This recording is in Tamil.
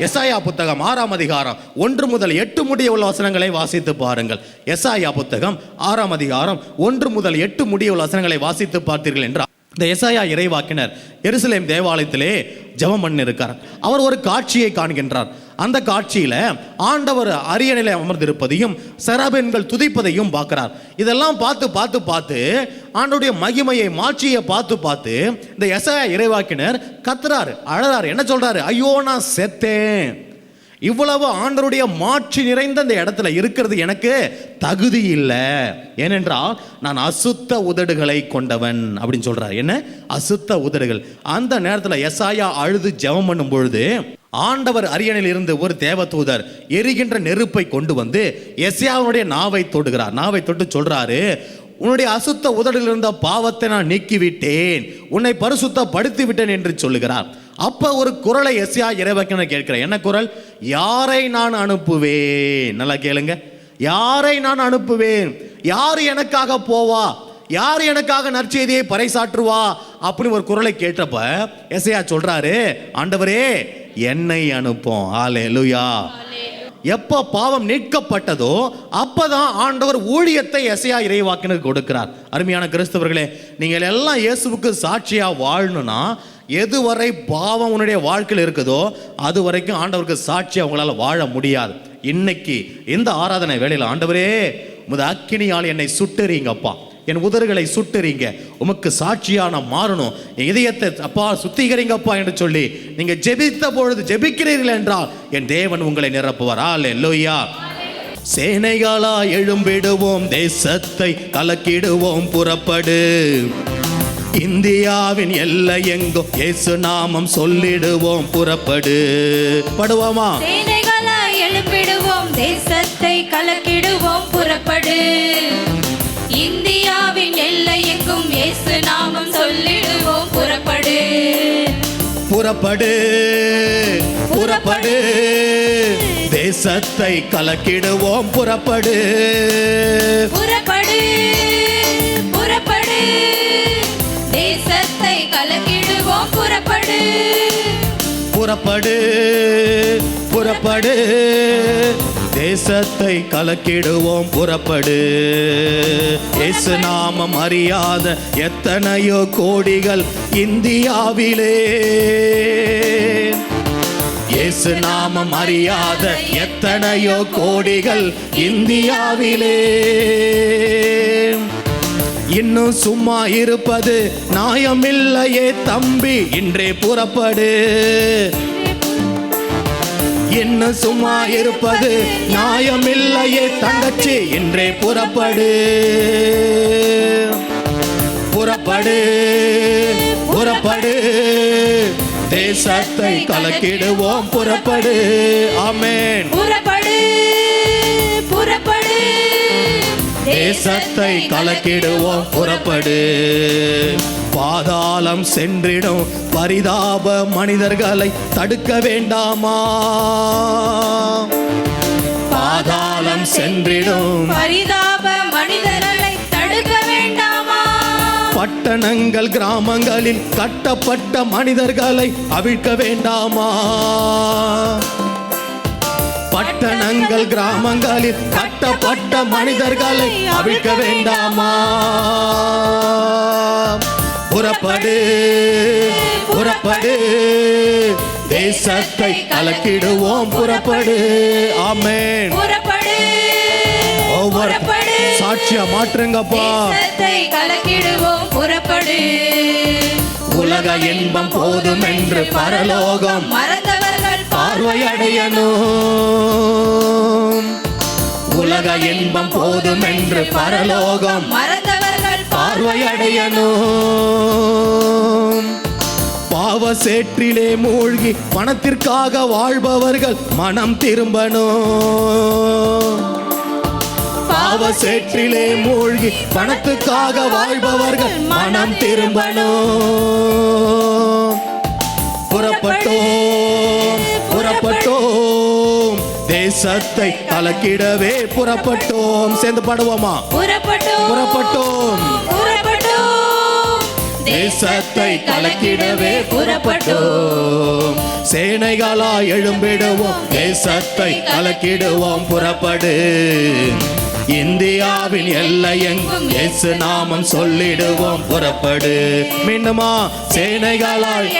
எஸ்ஐயா புத்தகம் ஆறாம் அதிகாரம் ஒன்று முதல் எட்டு முடிய உள்ள வசனங்களை வாசித்து பாருங்கள். எஸ்ஐயா புத்தகம் ஆறாம் அதிகாரம் ஒன்று முதல் எட்டு முடிய உள்ள வசனங்களை வாசித்து பார்த்தீர்கள் என்றால் இந்த எசாயா இறைவாக்கினர் எருசலேம் தேவாலயத்திலே ஜெபம் பண்ணிருக்கார் அவர் ஒரு காட்சியை காண்கின்றார். அந்த காட்சியில் ஆண்டவர் அரியணையில் அமர்ந்திருப்பதையும் சராபென்கள் துதிப்பதையும் பார்க்கிறார். இதெல்லாம் பார்த்து பார்த்து பார்த்து ஆண்டவருடைய மகிமையை மாட்சியை பார்த்து பார்த்து இந்த எசாயா இறைவாக்கினர் கத்துறாரு அழறாரு. என்ன சொல்றாரு? ஐயோ நான் செத்தேன். இவ்வளவு ஆண்டருடைய மாட்சி நிறைந்த இந்த இடத்துல இருக்கிறது எனக்கு தகுதி இல்லை. ஏனென்றால் நான் அசுத்த உதடுகளை கொண்டவன் அப்படின்னு சொல்றார். என்ன? அசுத்த உதடுகள். அந்த நேரத்தில் எசாயா அழுது ஜெபம் பண்ணும் பொழுது ஆண்டவர் அரியணையில் இருந்து ஒரு தேவதூதர் எரிகின்ற நெருப்பை கொண்டு வந்து எஸ்யாவுடைய நாவை தொடுகிறார். நாவை தொட்டு சொல்றாரு உன்னுடைய அசுத்த உதடில் இருந்த பாவத்தை நான் நீக்கிவிட்டேன். உன்னை பரிசுத்தப்படுத்தி விட்டேன் என்று சொல்லுகிறார். அப்போ ஒரு குரலை எஸ்யா இறைவக்கனை கேட்கிறேன் என்ன குரல்? யாரை நான் அனுப்புவேன்? நல்லா கேளுங்க. யாரை நான் அனுப்புவேன்? யார் எனக்காக போவா? யார் எனக்காக நற்செய்தியை பறைசாற்றுவா? அப்படின்னு ஒரு குரலை கேட்டப்ப எஸ்ஐயா சொல்றாரு ஆண்டவரே என்னை அனுப்போம். ஆலே எப்போ பாவம் நீட்கப்பட்டதோ அப்பதான் ஆண்டவர் ஊழியத்தை எசையா இறைவாக்கினர் கொடுக்கிறார். அருமையான கிறிஸ்தவர்களே நீங்கள் எல்லாம் இயேசுவுக்கு சாட்சியா வாழணும்னா எதுவரை பாவம் உன்னுடைய வாழ்க்கையில் இருக்குதோ அது வரைக்கும் ஆண்டவருக்கு சாட்சி அவங்களால வாழ முடியாது. இன்னைக்கு இந்த ஆராதனை வேலையில் ஆண்டவரே முத அக்கினியால் என்னை சுட்டுறீங்கப்பா என் உதறுகளை சுட்டுறீங்க உமக்கு சாட்சியான நான் மாறணும். என் இதயத்தை அப்பா சுத்திகரிங்கப்பா என்று சொல்லி நீங்க ஜெபித்த பொழுது ஜெபிக்கிறீர்கள் என்றால் என் தேவன் உங்களை நிரப்புவார். ஆலே சேனைகளா எழும்பிடுவோம் தேசத்தை கலக்கிடுவோம் புறப்படு. இந்தியாவின் எல்லை எங்கும் இயேசு நாமம் சொல்லிடுவோம் புறப்படு. படுவோமா? சேனைகளாய் எழுப்பிடுவோம் தேசத்தை கலக்கிடுவோம் புறப்படு. இந்தியாவின் எல்லை எங்கும் இயேசு நாமம் சொல்லிடுவோம் புறப்படு. புறப்படு. புறப்படு. தேசத்தை கலக்கிடுவோம் புறப்படு. புறப்படு. புறப்படு புறப்படு. தேசத்தை கலக்கிடுவோம் புறப்படு. இயேசு நாமம் அறியாத எத்தனையோ கோடிகள் இந்தியாவிலே. இயேசு நாமம் அறியாத எத்தனையோ கோடிகள் இந்தியாவிலே. இன்னும் சும்மா இருப்பது நியாயமில்லையே தம்பி. இன்றே புறப்படு. இன்னும் சும்மா இருப்பது நியாயமில்லையே தங்கச்சி. இன்றே புறப்படு. புறப்படு. புறப்படு. தேசத்தை கலக்கிடுவோம். புறப்படு. ஆமென். புறப்படு. தேசத்தை கலக்கிடுவோம் புறப்படு. பாதாளம் சென்றிடும் பரிதாப மனிதர்களை தடுக்க வேண்டாமா? பாதாளம் சென்றிடும் பரிதாப மனிதர்களை தடுக்க வேண்டாமா? பட்டணங்கள் கிராமங்களில் கட்டப்பட்ட மனிதர்களை அவிழ்க்க வேண்டாமா? பட்டணங்கள் கிராமங்களில் கட்டப்பட்ட மனிதர்களை அவிழ்க்க வேண்டாமா? புறப்படு புறப்படு. தேசத்தை கலக்கிடுவோம் புறப்படு. ஆமென். புறப்படு ஒவ்வொரு சாட்சியா மாற்றுங்கப்பா. கலக்கிடுவோம் புறப்படு. உலக இன்பம் போதும் என்று பரலோகம் மறந்தவர்கள் பார்வையடையணும். உலக இன்பம் போதும் என்று பரலோகம் மறந்தவர்கள் பார்வையடையணும். பாவ சேற்றிலே மூழ்கி பணத்திற்காக வாழ்பவர்கள் மனம் திரும்பணும். பாவ சேற்றிலே மூழ்கி பணத்துக்காக வாழ்பவர்கள் மனம் திரும்பணும். தேசத்தை கலக்கிடவே புறப்பட்டோம். சேர்ந்து பாடுவோமா? புறப்பட்டோம். தேசத்தை கலக்கிடவே புறப்பட்டோம். சேனைகளா எழும்பிடுவோம். தேசத்தை கலக்கிடுவோம். புறப்படு. இந்தியாவின் எல்லை எங்கும் இயேசு நாமம் சொல்லிடுவோம். புறப்படு. மீண்டுமா சேனைகளால்